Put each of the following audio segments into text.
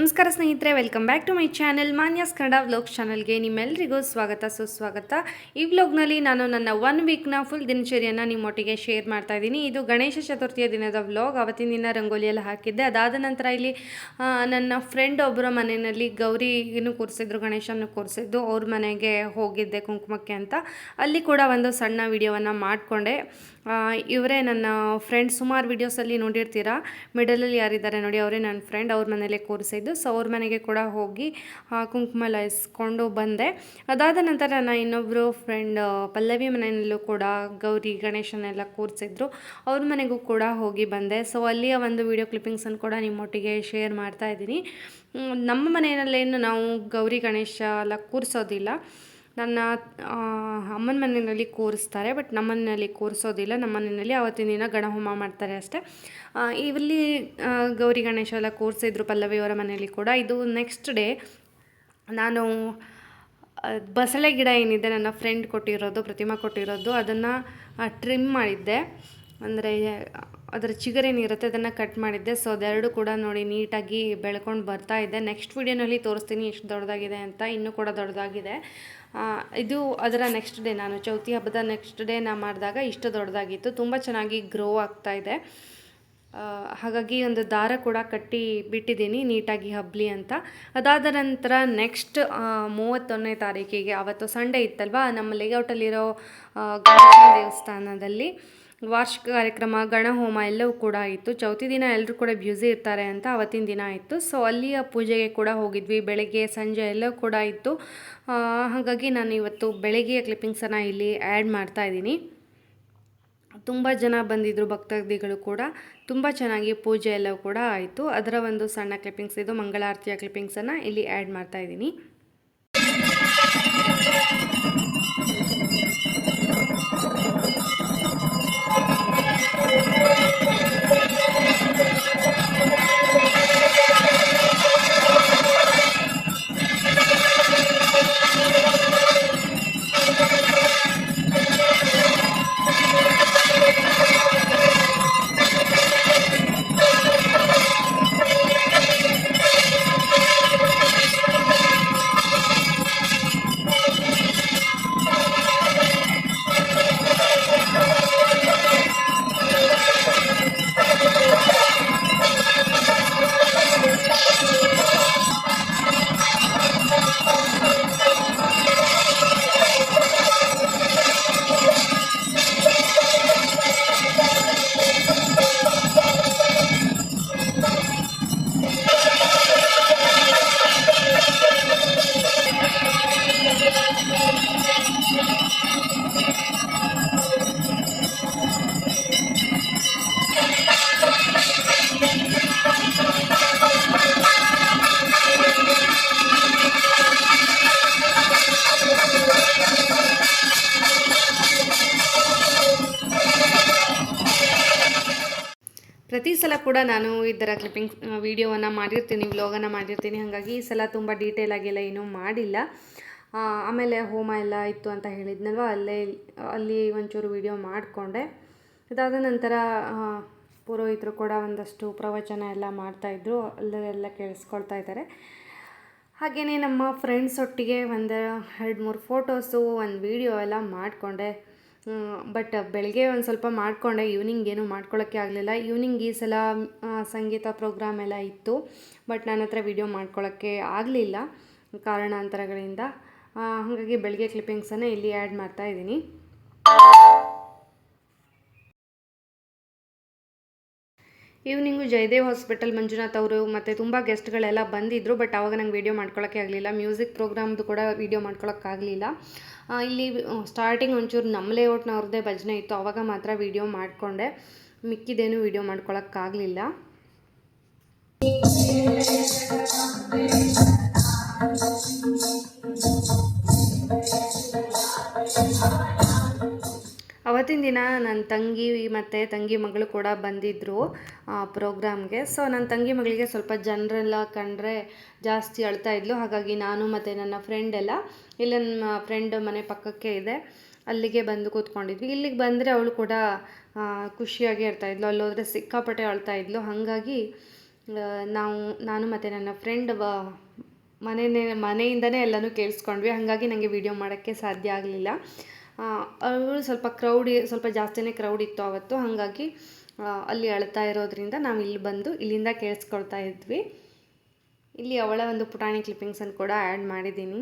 ನಮಸ್ಕಾರ ಸ್ನೇಹಿತರೆ welcome back to my channel Manyas Kannada vlogs ಚಾನಲ್ಗೆ ನಿಮ್ಮೆಲ್ಲರಿಗೂ ಸ್ವಾಗತ, ಸುಸ್ವಾಗತ. ಈ ವ್ಲಾಗ್ನಲ್ಲಿ ನಾನು ನನ್ನ ಒನ್ ವೀಕ್ನ ಫುಲ್ ದಿನಚರಿಯನ್ನು ನಿಮ್ಮೊಟ್ಟಿಗೆ ಶೇರ್ ಮಾಡ್ತಾ ಇದ್ದೀನಿ. ಇದು ಗಣೇಶ ಚತುರ್ಥಿಯ ದಿನದ ವ್ಲಾಗ್ ಅವತ್ತಿನ ದಿನ ರಂಗೋಲಿಯಲ್ಲಿ ಹಾಕಿದ್ದೆ. ಅದಾದ ನಂತರ ಇಲ್ಲಿ ನನ್ನ ಫ್ರೆಂಡ್ ಒಬ್ಬರ ಮನೆಯಲ್ಲಿ ಗೌರಿನೂ ಕೂರಿಸಿದ್ರು ಗಣೇಶನ್ನು ಕೂರಿಸಿದ್ದು. ಅವ್ರ ಮನೆಗೆ ಹೋಗಿದ್ದೆ ಕುಂಕುಮಕ್ಕೆ ಅಂತ. ಅಲ್ಲಿ ಕೂಡ ಒಂದು ಸಣ್ಣ ವಿಡಿಯೋವನ್ನು ಮಾಡಿಕೊಂಡೆ. ಇವರೇ ನನ್ನ ಫ್ರೆಂಡ್ ಸುಮಾರು ವೀಡಿಯೋಸಲ್ಲಿ ನೋಡಿರ್ತೀರಾ? ಮಿಡಲಲ್ಲಿ ಯಾರಿದ್ದಾರೆ ನೋಡಿ, ಅವರೇ ನನ್ನ ಫ್ರೆಂಡ್ ಅವ್ರ ಮನೇಲೆ ಕೂರಿಸಿದ್ದು ಸೊ ಅವ್ರ ಮನೆಗೆ ಕೂಡ ಹೋಗಿ ಕುಂಕುಮ ಇಸ್ಕೊಂಡು ಬಂದೆ. ಅದಾದ ನಂತರ ನನ್ನ ಇನ್ನೊಬ್ಬರು ಫ್ರೆಂಡ್ ಪಲ್ಲವಿ ಮನೆಯಲ್ಲೂ ಕೂಡ, ಗೌರಿ ಗಣೇಶನೆಲ್ಲ ಕೂರಿಸಿದ್ರು ಅವ್ರ ಮನೆಗೂ ಕೂಡ ಹೋಗಿ ಬಂದೆ. ಸೊ ಅಲ್ಲಿಯ ಒಂದು ವಿಡಿಯೋ ಕ್ಲಿಪ್ಪಿಂಗ್ಸನ್ನು ಕೂಡ ನಿಮ್ಮೊಟ್ಟಿಗೆ ಶೇರ್ ಮಾಡ್ತಾ ಇದ್ದೀನಿ. ನಮ್ಮ ಮನೆಯಲ್ಲೇನು ನಾವು ಗೌರಿ ಗಣೇಶ ಎಲ್ಲ ಕೂರಿಸೋದಿಲ್ಲ. ನನ್ನ ಅಮ್ಮನ ಮನೆಯಲ್ಲಿ ಕೂರಿಸ್ತಾರೆ, ಬಟ್ ನಮ್ಮ ಮನೆಯಲ್ಲಿ ಕೂರಿಸೋದಿಲ್ಲ. ನಮ್ಮ ಮನೆಯಲ್ಲಿ ಅವತ್ತಿನ ದಿನ ಗಣಹೋಮ ಮಾಡ್ತಾರೆ ಅಷ್ಟೇ. ಇಲ್ಲಿ ಗೌರಿ ಗಣೇಶ ಎಲ್ಲ ಕೂರಿಸಿದ್ರು ಪಲ್ಲವಿಯವರ ಮನೆಯಲ್ಲಿ ಕೂಡ. ಇದು ನೆಕ್ಸ್ಟ್ ಡೇ ನಾನು ಬಸಳೆ ಗಿಡ ಏನಿದೆ ನನ್ನ ಫ್ರೆಂಡ್ ಕೊಟ್ಟಿರೋದು, ಪ್ರತಿಮಾ ಕೊಟ್ಟಿರೋದು, ಅದನ್ನು ಟ್ರಿಮ್ ಮಾಡಿದ್ದೆ. ಅಂದರೆ ಅದರ ಚಿಗರೇನಿರುತ್ತೆ ಅದನ್ನು ಕಟ್ ಮಾಡಿದ್ದೆ. ಸೊ ಅದೆರಡು ಕೂಡ ನೋಡಿ ನೀಟಾಗಿ ಬೆಳ್ಕೊಂಡು ಬರ್ತಾ ಇದೆ. ನೆಕ್ಸ್ಟ್ ವೀಡಿಯೋನಲ್ಲಿ ತೋರಿಸ್ತೀನಿ ಎಷ್ಟು ದೊಡ್ಡದಾಗಿದೆ ಅಂತ. ಇನ್ನೂ ಕೂಡ ದೊಡ್ಡದಾಗಿದೆ. ಇದು ಅದರ ನೆಕ್ಸ್ಟ್ ಡೇ ನಾನು. ಚೌತಿ ಹಬ್ಬದ ನೆಕ್ಸ್ಟ್ ಡೇ ನಾನು ಮಾಡಿದಾಗ ಇಷ್ಟು ದೊಡ್ಡದಾಗಿತ್ತು. ತುಂಬ ಚೆನ್ನಾಗಿ ಗ್ರೋ ಆಗ್ತಾ ಇದೆ. ಹಾಗಾಗಿ ಒಂದು ದಾರ ಕೂಡ ಕಟ್ಟಿ ಬಿಟ್ಟಿದ್ದೀನಿ, ನೀಟಾಗಿ ಹಬ್ಬಲಿ ಅಂತ. ಅದಾದ ನಂತರ ನೆಕ್ಸ್ಟ್ ಮೂವತ್ತೊಂದನೇ ತಾರೀಕಿಗೆ, ಅವತ್ತು ಸಂಡೇ ಇತ್ತಲ್ವಾ? ನಮ್ಮ ಲೇಔಟಲ್ಲಿರೋ ದೇವಸ್ಥಾನದಲ್ಲಿ. ವಾರ್ಷಿಕ ಕಾರ್ಯಕ್ರಮ, ಗಣಹೋಮ ಎಲ್ಲವೂ ಕೂಡ ಇತ್ತು ಚೌತಿ ದಿನ ಎಲ್ಲರೂ ಕೂಡ ಬ್ಯುಸಿ ಇರ್ತಾರೆ ಅಂತ ಅವತ್ತಿನ ದಿನ ಇತ್ತು ಸೊ, ಅಲ್ಲಿಯ ಪೂಜೆಗೆ ಕೂಡ ಹೋಗಿದ್ವಿ. ಬೆಳಗ್ಗೆ, ಸಂಜೆ ಎಲ್ಲವೂ ಕೂಡ ಇತ್ತು ಹಾಗಾಗಿ ನಾನು ಇವತ್ತು ಬೆಳಗ್ಗೆಯ ಕ್ಲಿಪ್ಪಿಂಗ್ಸನ್ನು ಇಲ್ಲಿ ಆ್ಯಡ್ ಮಾಡ್ತಾ ಇದ್ದೀನಿ. ತುಂಬ ಜನ ಬಂದಿದ್ದರು ಭಕ್ತಾದಿಗಳು ಕೂಡ. ತುಂಬ ಚೆನ್ನಾಗಿ ಪೂಜೆ ಎಲ್ಲವೂ ಕೂಡ ಆಯಿತು. ಅದರ ಒಂದು ಸಣ್ಣ ಕ್ಲಿಪ್ಪಿಂಗ್ಸ್ ಇದು. ಮಂಗಳಾರತಿಯ ಕ್ಲಿಪ್ಪಿಂಗ್ಸನ್ನು ಇಲ್ಲಿ ಆ್ಯಡ್ ಮಾಡ್ತಾ ಇದ್ದೀನಿ. ಕೂಡ ನಾನು ಈ ಥರ ಕ್ಲಿಪ್ಪಿಂಗ್ ವೀಡಿಯೋವನ್ನು ಮಾಡಿರ್ತೀನಿ ವ್ಲಾಗನ್ನು ಮಾಡಿರ್ತೀನಿ. ಹಾಗಾಗಿ ಈ ಸಲ ತುಂಬ ಡೀಟೇಲ್ ಆಗೆಲ್ಲ ಏನೂ ಮಾಡಿಲ್ಲ. ಆಮೇಲೆ ಹೋಮ ಎಲ್ಲ ಇತ್ತು ಅಂತ ಹೇಳಿದ್ನಲ್ವ? ಅಲ್ಲೇ, ಅಲ್ಲಿ ಒಂಚೂರು ವಿಡಿಯೋ ಮಾಡಿಕೊಂಡೆ. ಇದಾದ ನಂತರ ಪುರೋಹಿತರು ಕೂಡ ಒಂದಷ್ಟು ಪ್ರವಚನ ಎಲ್ಲ ಮಾಡ್ತಾಯಿದ್ರು ಅಲ್ಲೆಲ್ಲ ಕೇಳಿಸ್ಕೊಳ್ತಾ ಇದ್ದಾರೆ. ಹಾಗೆಯೇ ನಮ್ಮ ಫ್ರೆಂಡ್ಸ್ ಒಟ್ಟಿಗೆ ಒಂದು, ಎರಡು, ಮೂರು ಫೋಟೋಸು ಒಂದು ವೀಡಿಯೋ ಎಲ್ಲ ಮಾಡಿಕೊಂಡೆ. ಬಟ್ ಬೆಳಗ್ಗೆ ಒಂದು ಸ್ವಲ್ಪ ಮಾಡಿಕೊಂಡೆ ಈವ್ನಿಂಗ್ ಏನೂ ಮಾಡ್ಕೊಳ್ಳೋಕ್ಕೆ ಆಗಲಿಲ್ಲ. ಈವ್ನಿಂಗ್ ಈ ಸಲ ಸಂಗೀತ ಪ್ರೋಗ್ರಾಮ್ ಎಲ್ಲ ಇತ್ತು, ಬಟ್ ನನ್ನ ಹತ್ರ ವೀಡಿಯೋ ಮಾಡ್ಕೊಳ್ಳೋಕ್ಕೆ ಆಗಲಿಲ್ಲ ಕಾರಣಾಂತರಗಳಿಂದ. ಹಾಗಾಗಿ ಬೆಳಗ್ಗೆ ಕ್ಲಿಪ್ಪಿಂಗ್ಸನ್ನು ಇಲ್ಲಿ ಆ್ಯಡ್ ಮಾಡ್ತಾ ಇದ್ದೀನಿ. ಈವ್ನಿಂಗು ಜಯದೇವ್ ಹಾಸ್ಪಿಟಲ್ ಮಂಜುನಾಥ್ ಅವರು ಮತ್ತು ತುಂಬ ಗೆಸ್ಟ್ಗಳೆಲ್ಲ ಬಂದಿದ್ದರು ಬಟ್ ಆವಾಗ ನಂಗೆ ವೀಡಿಯೋ ಮಾಡ್ಕೊಳ್ಳೋಕ್ಕೆ ಆಗಲಿಲ್ಲ. ಮ್ಯೂಸಿಕ್ ಪ್ರೋಗ್ರಾಮ್ದು ಕೂಡ ವೀಡಿಯೋ ಮಾಡ್ಕೊಳ್ಳೋಕ್ಕಾಗಲಿಲ್ಲ ಇಲ್ಲಿ ಸ್ಟಾರ್ಟಿಂಗ್ ಒಂಚೂರು ನಮ್ಮ ಲೇಔಟ್ನವ್ರದ್ದೇ ಭಜನೆ ಇತ್ತು ಆವಾಗ ಮಾತ್ರ ವೀಡಿಯೋ ಮಾಡಿಕೊಂಡೆ. ಮಿಕ್ಕಿದೇನು ವೀಡಿಯೋ ಮಾಡ್ಕೊಳಕ್ಕಾಗಲಿಲ್ಲ. ಅವತ್ತಿನ ದಿನ ನನ್ನ ತಂಗಿ ಮತ್ತು ತಂಗಿ ಮಗಳು ಕೂಡ ಬಂದಿದ್ದರು ಪ್ರೋಗ್ರಾಮ್ಗೆ. ಸೊ ನನ್ನ ತಂಗಿ ಮಗಳಿಗೆ ಸ್ವಲ್ಪ ಜನರೆಲ್ಲ ಕಂಡ್ರೆ ಜಾಸ್ತಿ ಅಳ್ತಾ ಇದ್ಲು. ಹಾಗಾಗಿ ನಾನು ಮತ್ತು ನನ್ನ ಫ್ರೆಂಡ್ ಎಲ್ಲ, ಇಲ್ಲ ನನ್ನ ಫ್ರೆಂಡ್ ಮನೆ ಪಕ್ಕಕ್ಕೆ ಇದೆ. ಅಲ್ಲಿಗೆ ಬಂದು ಕೂತ್ಕೊಂಡಿದ್ವಿ. ಇಲ್ಲಿಗೆ ಬಂದರೆ ಅವಳು ಕೂಡ ಖುಷಿಯಾಗಿ ಇರ್ತಾಯಿದ್ಲು ಅಲ್ಲೋದ್ರೆ ಸಿಕ್ಕಾಪಟ್ಟೆ ಅಳ್ತಾ ಇದ್ಲು. ಹಾಗಾಗಿ ನಾವು, ನಾನು ಮತ್ತು ನನ್ನ ಫ್ರೆಂಡ್ ಮನೆಯೇ ಮನೆಯಿಂದನೇ ಎಲ್ಲನೂ ಕೇಳಿಸ್ಕೊಂಡ್ವಿ. ಹಾಗಾಗಿ ನನಗೆ ವಿಡಿಯೋ ಮಾಡೋಕ್ಕೆ ಸಾಧ್ಯ ಆಗಲಿಲ್ಲ. ಅವಳು ಸ್ವಲ್ಪ ಕ್ರೌಡ್ ಸ್ವಲ್ಪ ಜಾಸ್ತಿನೇ ಕ್ರೌಡ್ ಇತ್ತು ಆವತ್ತು ಹಾಗಾಗಿ ಅಲ್ಲಿ ಅಳ್ತಾ ಇರೋದ್ರಿಂದ ನಾವು ಇಲ್ಲಿ ಬಂದು ಇಲ್ಲಿಂದ ಕೇಳಿಸ್ಕೊಳ್ತಾ ಇದ್ವಿ. ಇಲ್ಲಿ ಅವಳ ಒಂದು ಪುಟಾಣಿ ಕ್ಲಿಪ್ಪಿಂಗ್ಸನ್ನು ಕೂಡ ಆ್ಯಡ್ ಮಾಡಿದ್ದೀನಿ.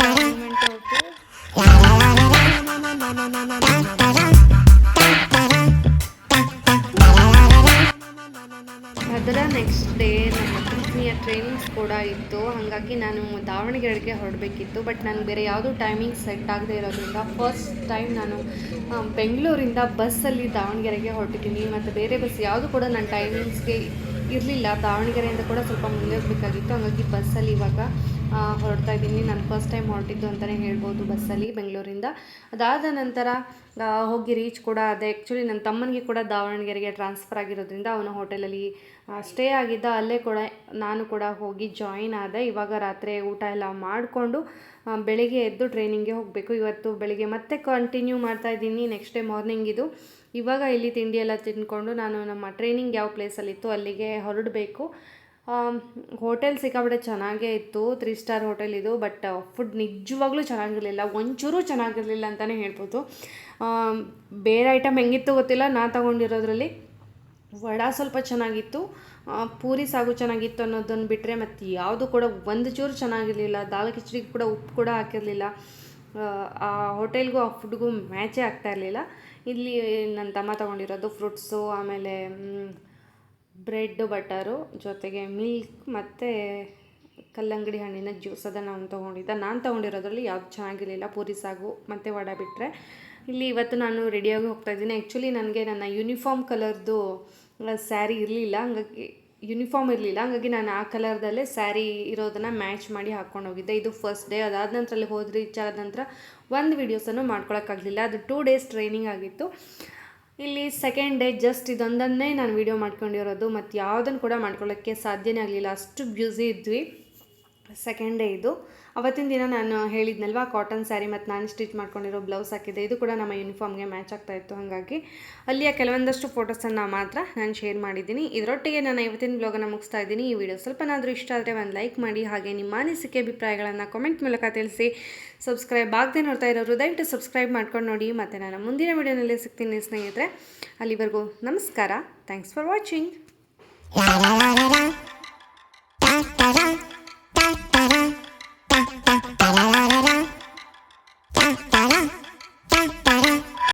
ನೋಡಿ ಕೂಡ ಇತ್ತು. ಹಾಗಾಗಿ ನಾನು ದಾವಣಗೆರೆಗೆ ಹೊರಡಬೇಕಿತ್ತು. ಬಟ್ ನನಗೆ ಬೇರೆ ಯಾವುದೂ ಟೈಮಿಂಗ್ ಸೆಟ್ ಆಗದೆ ಇರೋದ್ರಿಂದ ಫಸ್ಟ್ ಟೈಮ್ ನಾನು ಬೆಂಗಳೂರಿಂದ ಬಸ್ಸಲ್ಲಿ ದಾವಣಗೆರೆಗೆ ಹೊರಟಿದ್ದೀನಿ. ಮತ್ತು ಬೇರೆ ಬಸ್ ಯಾವುದು ಕೂಡ ನನ್ನ ಟೈಮಿಂಗ್ಸ್ಗೆ ಇರಲಿಲ್ಲ. ದಾವಣಗೆರೆಯಿಂದ ಕೂಡ ಸ್ವಲ್ಪ ಮುಂದೆ ಹೋಗಬೇಕಾಗಿತ್ತು. ಹಾಗಾಗಿ ಬಸ್ಸಲ್ಲಿ ಇವಾಗ ಹೊರಡ್ತಾ ಇದ್ದೀನಿ. ನಾನು ಫಸ್ಟ್ ಟೈಮ್ ಹೊರಟಿದ್ದು ಅಂತಲೇ ಹೇಳ್ಬೋದು ಬಸ್ಸಲ್ಲಿ ಬೆಂಗಳೂರಿಂದ. ಅದಾದ ನಂತರ ಹೋಗಿ ರೀಚ್ ಕೂಡ ಅದೇ. ಆ್ಯಕ್ಚುಲಿ ನನ್ನ ತಮ್ಮನಿಗೆ ಕೂಡ ದಾವಣಗೆರೆಗೆ ಟ್ರಾನ್ಸ್ಫರ್ ಆಗಿರೋದ್ರಿಂದ ಅವನ ಹೋಟೆಲಲ್ಲಿ ಸ್ಟೇ ಆಗಿದ್ದ. ಅಲ್ಲೇ ಕೂಡ ನಾನು ಕೂಡ ಹೋಗಿ ಜಾಯಿನ್ ಆದೆ. ಇವಾಗ ರಾತ್ರಿ ಊಟ ಎಲ್ಲ ಮಾಡಿಕೊಂಡು ಬೆಳಿಗ್ಗೆ ಎದ್ದು ಟ್ರೈನಿಂಗ್ಗೆ ಹೋಗಬೇಕು. ಇವತ್ತು ಬೆಳಿಗ್ಗೆ ಮತ್ತೆ ಕಂಟಿನ್ಯೂ ಮಾಡ್ತಾ ಇದ್ದೀನಿ. ನೆಕ್ಸ್ಟ್ ಡೇ ಮಾರ್ನಿಂಗ್ ಇದು. ಇವಾಗ ಇಲ್ಲಿ ತಿಂಡಿ ಎಲ್ಲ ತಿಂದ್ಕೊಂಡು ನಾನು ನಮ್ಮ ಟ್ರೈನಿಂಗ್ ಯಾವ ಪ್ಲೇಸಲ್ಲಿತ್ತು ಅಲ್ಲಿಗೆ ಹೊರಡಬೇಕು. ಹೋಟೆಲ್ ಸಿಕ್ಕಾಬಿಟ್ಟೆ ಚೆನ್ನಾಗೇ ಇತ್ತು ತ್ರೀ ಸ್ಟಾರ್ ಹೋಟೆಲ್ ಇದು ಬಟ್ ಫುಡ್ ನಿಜವಾಗ್ಲೂ ಚೆನ್ನಾಗಿರಲಿಲ್ಲ, ಒಂಚೂರು ಚೆನ್ನಾಗಿರಲಿಲ್ಲ ಅಂತಲೇ ಹೇಳ್ಬೋದು. ಬೇರೆ ಐಟಮ್ ಹೆಂಗಿತ್ತು ಗೊತ್ತಿಲ್ಲ ನಾ ತಗೊಂಡಿರೋದ್ರಲ್ಲಿ ವಡ ಸ್ವಲ್ಪ ಚೆನ್ನಾಗಿತ್ತು ಪೂರಿ ಸಾಗು ಚೆನ್ನಾಗಿತ್ತು ಅನ್ನೋದನ್ನು ಬಿಟ್ಟರೆ ಮತ್ತು ಯಾವುದು ಕೂಡ ಒಂದು ಚೂರು ಚೆನ್ನಾಗಿರಲಿಲ್ಲ, ದಾಲ್ ಕಿಚಡಿಗೆ ಕೂಡ ಉಪ್ಪು ಕೂಡ ಹಾಕಿರಲಿಲ್ಲ. ಆ ಹೋಟೆಲ್ಗೂ ಆ ಫುಡ್ಗೂ ಮ್ಯಾಚೇ ಆಗ್ತಾ ಇರಲಿಲ್ಲ. ಇಲ್ಲಿ ನನ್ನ ತಮ್ಮ ತೊಗೊಂಡಿರೋದು ಫ್ರೂಟ್ಸು ಆಮೇಲೆ ಬ್ರೆಡ್ ಬಟರು ಜೊತೆಗೆ ಮಿಲ್ಕ್ ಮತ್ತು ಕಲ್ಲಂಗಡಿ ಹಣ್ಣಿನ ಜ್ಯೂಸ್ ಅದನ್ನು ಅವ್ನು ತೊಗೊಂಡಿದ್ದ. ನಾನು ತೊಗೊಂಡಿರೋದ್ರಲ್ಲಿ ಯಾವ್ದು ಚೆನ್ನಾಗಿರಲಿಲ್ಲ. ಪೂರಿ ಸಾಗು ಮತ್ತು ವಡ ಬಿಟ್ಟರೆ ಇಲ್ಲಿ ಇವತ್ತು ನಾನು ರೆಡಿಯಾಗಿ ಹೋಗ್ತಾ ಇದ್ದೀನಿ. ಆ್ಯಕ್ಚುಲಿ ನನಗೆ ನನ್ನ ಯೂನಿಫಾರ್ಮ್ ಕಲರ್ದು ಸ್ಯಾರಿ ಇರಲಿಲ್ಲ. ಹಂಗಾಗಿ ಯೂನಿಫಾರ್ಮ್ ಇರಲಿಲ್ಲ. ಹಂಗಾಗಿ ನಾನು ಆ ಕಲರ್ದಲ್ಲೇ ಸ್ಯಾರಿ ಇರೋದನ್ನು ಮ್ಯಾಚ್ ಮಾಡಿ ಹಾಕ್ಕೊಂಡು ಹೋಗಿದ್ದೆ. ಇದು ಫಸ್ಟ್ ಡೇ ಅದಾದ ನಂತರ ಅಲ್ಲಿ ಹೋದ್ರೆ ರೀಚ್ ಆದ ನಂತರ ಒಂದು ವೀಡಿಯೋಸನ್ನು ಮಾಡ್ಕೊಳಕ್ಕಾಗಲಿಲ್ಲ. ಅದು ಟೂ ಡೇಸ್ ಟ್ರೈನಿಂಗ್ ಆಗಿತ್ತು. ಇಲ್ಲಿ ಸೆಕೆಂಡ್ ಡೇ ಜಸ್ಟ್ ಇದೊಂದನ್ನೇ ನಾನು ವೀಡಿಯೋ ಮಾಡ್ಕೊಂಡಿರೋದು ಮತ್ತು ಯಾವುದನ್ನು ಕೂಡ ಮಾಡ್ಕೊಳ್ಳೋಕ್ಕೆ ಸಾಧ್ಯನೇ ಆಗಲಿಲ್ಲ. ಅಷ್ಟು ಬ್ಯುಸಿ ಇದ್ವಿ. ಸೆಕೆಂಡ್ ಡೇ ಇದು. ಅವತ್ತಿನ ದಿನ ನಾನು ಹೇಳಿದ್ನಲ್ವಾ ಕಾಟನ್ ಸ್ಯಾರಿ ಮತ್ತು ನಾನು ಸ್ಟಿಚ್ ಮಾಡ್ಕೊಂಡಿರೋ ಬ್ಲೌಸ್ ಹಾಕಿದ್ದೆ. ಇದು ಕೂಡ ನಮ್ಮ ಯೂನಿಫಾರ್ಮ್ಗೆ ಮ್ಯಾಚ್ ಆಗ್ತಾ ಇತ್ತು ಹಾಗಾಗಿ. ಅಲ್ಲಿಯ ಕೆಲವೊಂದಷ್ಟು ಫೋಟೋಸನ್ನು ಮಾತ್ರ ನಾನು ಶೇರ್ ಮಾಡಿದ್ದೀನಿ. ಇದರೊಟ್ಟಿಗೆ ನಾನು ಇವತ್ತಿನ ಬ್ಲಾಗನ್ನು ಮುಗಿಸ್ತಾ ಇದ್ದೀನಿ. ಈ ವಿಡಿಯೋ ಸ್ವಲ್ಪನಾದರೂ ಇಷ್ಟ ಆದರೆ ಒಂದು ಲೈಕ್ ಮಾಡಿ, ಹಾಗೆ ನಿಮ್ಮ ಅನಿಸಿಕೆ, ಅಭಿಪ್ರಾಯಗಳನ್ನು ಕಾಮೆಂಟ್ ಮೂಲಕ ತಿಳಿಸಿ. ಸಬ್ಸ್ಕ್ರೈಬ್ ಆಗದೆ ನೋಡ್ತಾ ಇರೋರು, ದಯವಿಟ್ಟು ಸಬ್ಸ್ಕ್ರೈಬ್ ಮಾಡ್ಕೊಂಡು ನೋಡಿ. ಮತ್ತು ನಾನು ಮುಂದಿನ ವಿಡಿಯೋನಲ್ಲಿ ಸಿಗ್ತೀನಿ ಸ್ನೇಹಿತರೆ. ಅಲ್ಲಿವರೆಗೂ ನಮಸ್ಕಾರ. Thanks for watching